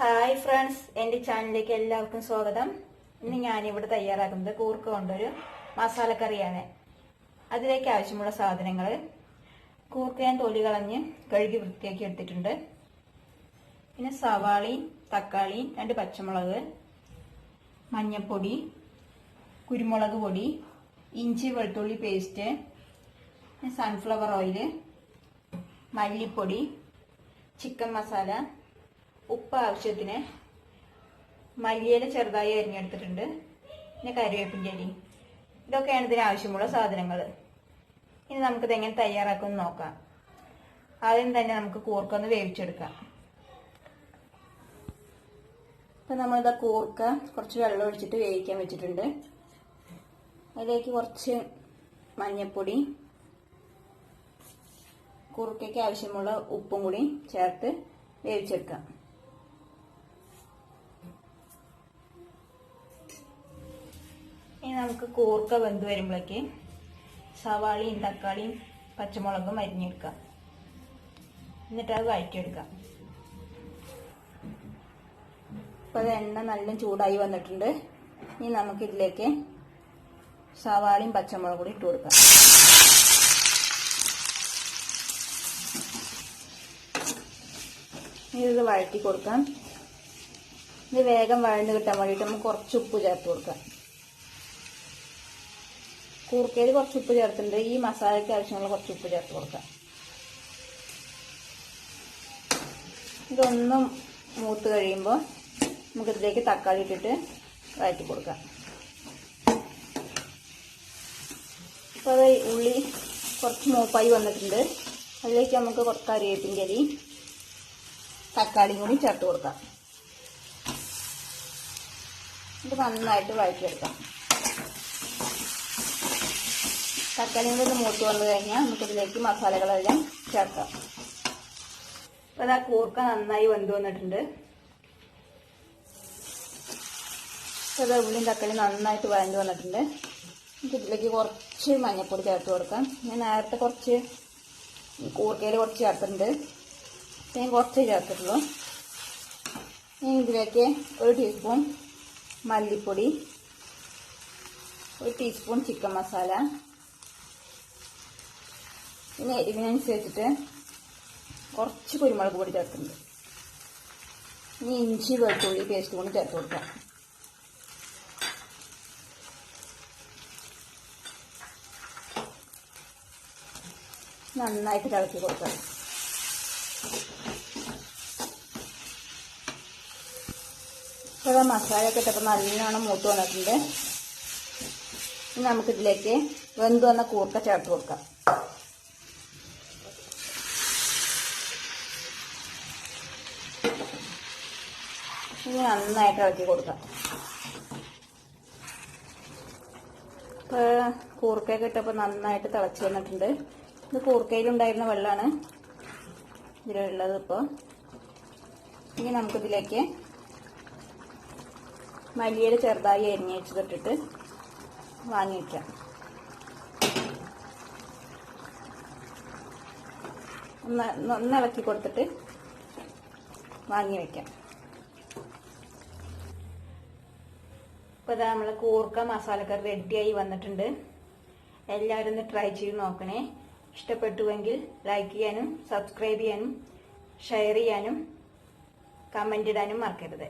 Hi friends എന്റെ ചാനലിലേക്ക് എല്ലാവർക്കും സ്വാഗതം. ഇന്ന് ഞാനിവിടെ തയ്യാറാക്കുന്നത് കൂർക്ക കൊണ്ടൊരു മസാലക്കറിയാണ് അതിലേക്ക് ആവശ്യമുള്ള സാധനങ്ങൾ കൂർക്ക ഞാൻ തൊലി കളഞ്ഞ് കഴുകി വൃത്തിയാക്കി എടുത്തിട്ടുണ്ട്. പിന്നെ സവാളയും തക്കാളിയും രണ്ട് പച്ചമുളക് മഞ്ഞൾപ്പൊടി കുരുമുളക് പൊടി ഇഞ്ചി വെളുത്തുള്ളി പേസ്റ്റ് സൺഫ്ലവർ ഓയിൽ മല്ലിപ്പൊടി ചിക്കൻ മസാല ഉപ്പ് ആവശ്യത്തിന് മല്ലിയില ചെറുതായി അരിഞ്ഞെടുത്തിട്ടുണ്ട്. പിന്നെ കറിവേപ്പിന്റെ ഇലയും. ഇതൊക്കെയാണ് ഇതിന് ആവശ്യമുള്ള സാധനങ്ങൾ ഇനി നമുക്കിത് എങ്ങനെ തയ്യാറാക്കുമെന്ന് നോക്കാം. ആദ്യം തന്നെ നമുക്ക് കൂർക്കൊന്ന് വേവിച്ചെടുക്കാം. ഇപ്പം നമ്മളിതാ കൂർക്ക കുറച്ച് വെള്ളം ഒഴിച്ചിട്ട് വേവിക്കാൻ വെച്ചിട്ടുണ്ട്. അതിലേക്ക് കുറച്ച് മഞ്ഞൾപ്പൊടി കുറുക്കയ്ക്ക് ആവശ്യമുള്ള ഉപ്പും കൂടി ചേർത്ത് വേവിച്ചെടുക്കാം. ഇനി നമുക്ക് കൂർക്ക വെന്ത് വരുമ്പോഴേക്ക് സവാളയും തക്കാളിയും പച്ചമുളകും അരിഞ്ഞെടുക്കാം. എന്നിട്ട് അത് വഴറ്റിയെടുക്കാം. ഇപ്പോൾ അത് എണ്ണ നല്ല ചൂടായി വന്നിട്ടുണ്ട്. ഇനി നമുക്ക് ഇതിലേക്ക് സവാളയും പച്ചമുളകും കൂടി ഇട്ട് കൊടുക്കാം. ഇത് വഴറ്റി കൊടുക്കാം. ഇത് വേഗം വഴന്ന് കിട്ടാൻ വേണ്ടിയിട്ട് നമുക്ക് കുറച്ച് ഉപ്പ് ചേർത്ത് കൊടുക്കാം. കൂർക്കയിൽ കുറച്ച് ഉപ്പ് ചേർത്തിട്ടുണ്ട്. ഈ മസാലയ്ക്ക് ആവശ്യമുള്ള കുറച്ച് ഉപ്പ് ചേർത്ത് കൊടുക്കാം. ഇതൊന്നും മൂത്ത് കഴിയുമ്പോൾ നമുക്കിതിലേക്ക് തക്കാളി ഇട്ടിട്ട് വഴറ്റി കൊടുക്കാം. ഇപ്പോൾ അത് ഉള്ളി കുറച്ച് മൂപ്പായി വന്നിട്ടുണ്ട്. അതിലേക്ക് നമുക്ക് കുറച്ച് കറിവേപ്പിന്റെ അരി തക്കാളിയും കൂടി ചേർത്ത് കൊടുക്കാം. ഇത് നന്നായിട്ട് വഴറ്റിയെടുക്കാം. തക്കാളിയും കൂടി മൂത്ത് വന്നു കഴിഞ്ഞാൽ നമുക്കിതിലേക്ക് മസാലകളെല്ലാം ചേർക്കാം. അപ്പോൾ ഇതാ കൂർക്ക നന്നായി വെന്ത് വന്നിട്ടുണ്ട്. അത് ഉള്ളിയും തക്കാളി നന്നായിട്ട് വഴഞ്ഞു വന്നിട്ടുണ്ട്. നമുക്കിതിലേക്ക് കുറച്ച് മഞ്ഞൾപ്പൊടി ചേർത്ത് കൊടുക്കാം. ഞാൻ നേരത്തെ കുറച്ച് കൂർക്കയിൽ കുറച്ച് ചേർത്തിട്ടുണ്ട്. ഞാൻ കുറച്ച് ചേർത്തിട്ടുള്ളൂ. ഞാൻ ഇതിലേക്ക് ഒരു ടീസ്പൂൺ മല്ലിപ്പൊടി ഒരു ടീസ്പൂൺ ചിക്കൻ മസാല പിന്നെ എരിവിനനുസരിച്ചിട്ട് കുറച്ച് കുരുമുളക് പൊടി ചേർക്കുന്നുണ്ട് ഇനി ഇഞ്ചി വെളുത്തുള്ളി പേസ്റ്റ് കൂടി ചേർത്ത് കൊടുക്കാം. നന്നായിട്ട് തിളക്കി കൊടുക്കാം. ഇപ്പോൾ മസാലയൊക്കെ ഇട്ടപ്പോൾ നല്ലോണം മൂത്ത് വന്നിട്ടുണ്ട്. ഇനി നമുക്കിതിലേക്ക് വെന്ത് വന്ന കൂർക്ക ചേർത്ത് കൊടുക്കാം. ഇനി നന്നായിട്ട് ഇളക്കി കൊടുക്കാം. ഇപ്പോൾ കൂർക്കയൊക്കെ ഇട്ടപ്പോൾ നന്നായിട്ട് തിളച്ച് വന്നിട്ടുണ്ട്. ഇത് കൂർക്കയിലുണ്ടായിരുന്ന വെള്ളമാണ് ഇതിലുള്ളത് ഇപ്പോൾ ഇനി നമുക്കിതിലേക്ക് മല്ലിയില ചെറുതായി എരിഞ്ഞേച്ച് തൊട്ടിട്ട് വാങ്ങി വയ്ക്കാം ഒന്ന് ഒന്ന് ഇളക്കി കൊടുത്തിട്ട് വാങ്ങി വയ്ക്കാം ഇപ്പോൾ ഇതാ നമ്മൾ കൂർക്ക മസാലക്കറി റെഡിയായി വന്നിട്ടുണ്ട്. എല്ലാവരും ഒന്ന് ട്രൈ ചെയ്ത് നോക്കണേ. ഇഷ്ടപ്പെട്ടുവെങ്കിൽ ലൈക്ക് ചെയ്യാനും സബ്സ്ക്രൈബ് ചെയ്യാനും ഷെയർ ചെയ്യാനും കമന്റ് ഇടാനും മറക്കരുത്.